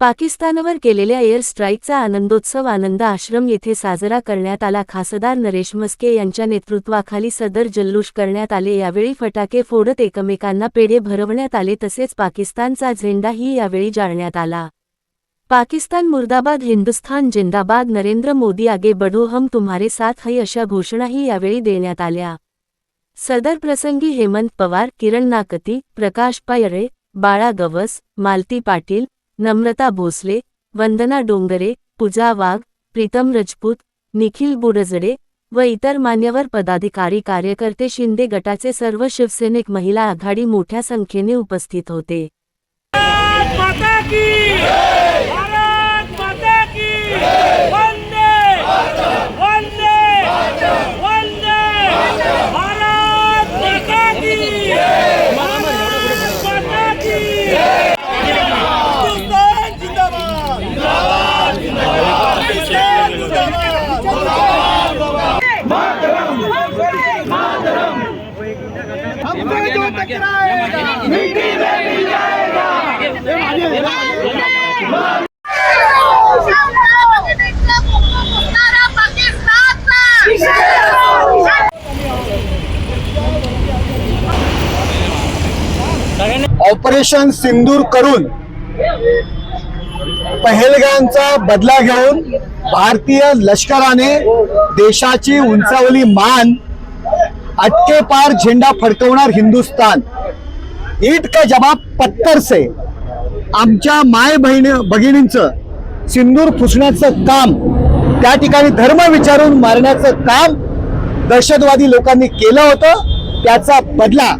पाकिस्तानवर केलेल्या एअर स्ट्राईकचा आनंदोत्सव आनंद आश्रम येथे साजरा करण्यात आला. खासदार नरेश मस्के यांच्या नेतृत्वाखाली सदर जल्लोष करण्यात आले. यावेळी फटाके फोडत एकमेकांना पेढे भरवण्यात आले. तसेच पाकिस्तानचा झेंडाही यावेळी जाळण्यात आला. पाकिस्तान मुर्दाबाद हिंदुस्थान जिंदाबाद नरेंद्र मोदी आगे बढो हम तुम्हारे साथ है अशा घोषणाही यावेळी देण्यात आल्या. सदर प्रसंगी हेमंत पवार किरण नाकती प्रकाश पायरे बाळा गवस मालती पाटील नम्रता भोसले वंदना डोंगरे पूजा वाघ प्रीतम रजपूत निखिल बुडजडे व इतर मान्यवर पदाधिकारी कार्यकर्ते शिंदे गटाचे सर्व शिवसैनिक महिला आघाडी मोठ्या संख्येने उपस्थित होते भारत माता की भारत माता की वंदे वंदे वंदे भारत माता की भारत माता की हिंदुस्तान जिंदाबाद हिंदुस्तान जिंदाबाद मिट्टी में मिल जाएगा ऑपरेशन सिंदूर करून पहलगामचा बदला घेऊन भारतीय लष्कराने देशाची उंचावली मान अटके पार झेंडा फडकवणार हिंदुस्तान ईट का पत्तरसे. पत्तर से आमच्या माय बहिणी भगिनींचं सिंदूर फुसण्याचं काम त्या ठिकाणी धर्म विचारून मारण्याचं काम दहशतवादी लोकांनी केलं होतं. त्याचा बदला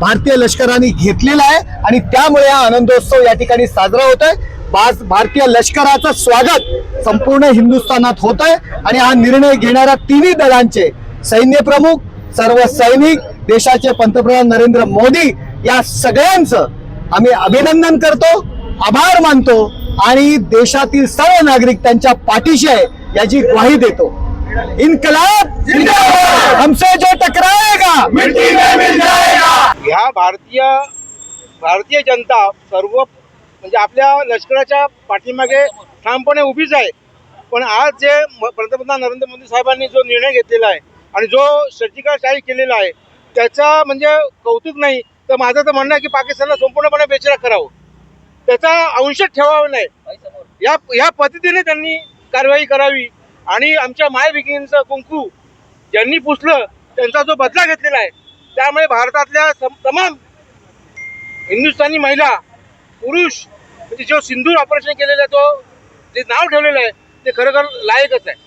भारतीय लष्कराने घेतलेला आहे आणि त्यामुळे हा आनंदोत्सव या ठिकाणी साजरा होत आहे भारतीय लष्कराचं स्वागत संपूर्ण हिंदुस्थानात होत आहे आणि हा निर्णय घेणाऱ्या तिन्ही दलांचे सैन्य प्रमुख सर्व सैनिक देशाचे पंतप्रधान नरेंद्र मोदी या सगळ्यांचं आम्ही अभिनंदन करतो आभार मानतो आणि देशातील सर्व नागरिक त्यांच्या पाठीशी आहे याची ग्वाही देतो. इन्कलाब हमसे जो टकराएगा मिट्टी में मिल जाएगा! ह्या भारतीय भारतीय जनता सर्व म्हणजे आपल्या लष्कराच्या पाठीमागे ठामपणे उभीच आहे. पण आज जे पंतप्रधान नरेंद्र मोदी साहेबांनी जो निर्णय घेतलेला आहे आणि जो सर्जिकल स्ट्राईक केलेला आहे त्याचा म्हणजे कौतुक नाही तर माझं तर म्हणणं आहे की पाकिस्तानला संपूर्णपणे बेचरा करावं. त्याचा अंश ठेवावा नाही. या या पद्धतीने त्यांनी कारवाई करावी. आणि आमच्या माय विकिंगचं कुंकू ज्यांनी पुसलं त्यांचा जो बदला घेतलेला आहे त्यामुळे भारतातल्या सम- तमाम हिंदुस्थानी महिला पुरुष म्हणजे जो सिंधूर ऑपरेशन केलेलं आहे तो जे नाव ठेवलेलं आहे ते खरोखर लायकच आहे.